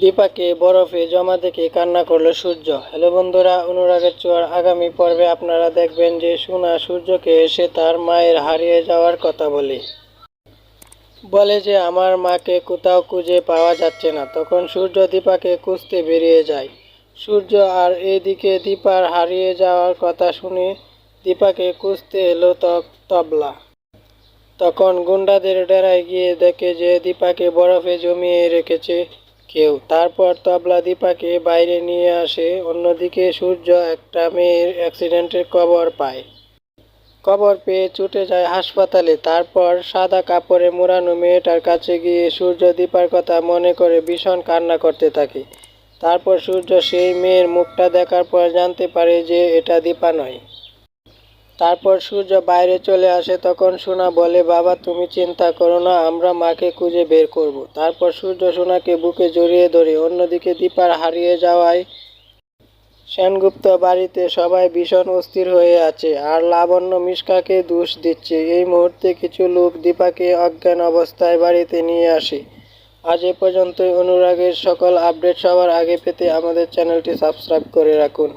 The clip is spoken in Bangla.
দীপাকে বরফে জমা দেখে কান্না করল সূর্য। হ্যালো বন্ধুরা, অনুরাগের চোয়ার আগামী পর্বে আপনারা দেখবেন যে সোনা সূর্যকে এসে তার মায়ের হারিয়ে যাওয়ার কথা বলে। বলে যে আমার মাকে কোথাও খুঁজে পাওয়া যাচ্ছে না, তখন সূর্য দীপাকে খুঁজতে বেরিয়ে যায়। সূর্য আর এদিকে দীপার হারিয়ে যাওয়ার কথা শুনে দীপাকে খুঁজতে এলো তবলা। তখন গুন্ডাদের ডেরায় গিয়ে দেখে যে দীপাকে বরফে জমিয়ে রেখেছে কেউ। তারপর তবলা দীপাকে বাইরে নিয়ে আসে। অন্যদিকে সূর্য একটা মেয়ের অ্যাক্সিডেন্টের কবর পায়। কবর পেয়ে ছুটে যায় হাসপাতালে। তারপর সাদা কাপড়ে মোড়ানো মেয়েটার কাছে গিয়ে সূর্য দীপার কথা মনে করে ভীষণ কান্না করতে থাকে। তারপর সূর্য সেই মেয়ের মুখটা দেখার পর জানতে পারে যে এটা দীপা নয়। তারপর সূর্য বাইরে চলে আসে, তখন সোনা বলে, বাবা, তুমি চিন্তা করো না, আমরা মাকে খুঁজে বের করব। তারপর সূর্য সোনাকে বুকে জড়িয়ে ধরে, অন্যদিকে দীপার হারিয়ে যাওয়ায় সেনগুপ্ত বাড়িতে সবাই ভীষণ অস্থির হয়ে আছে, আর লাবণ্য মিশকাকে দোষ দিচ্ছে। এই মুহূর্তে কিছু লোক দীপাকে অজ্ঞান অবস্থায় বাড়িতে নিয়ে আসে। আজ এ পর্যন্তই, অনুরাগের সকল আপডেট সবার আগে পেতে আমাদের চ্যানেলটি সাবস্ক্রাইব করে রাখুন।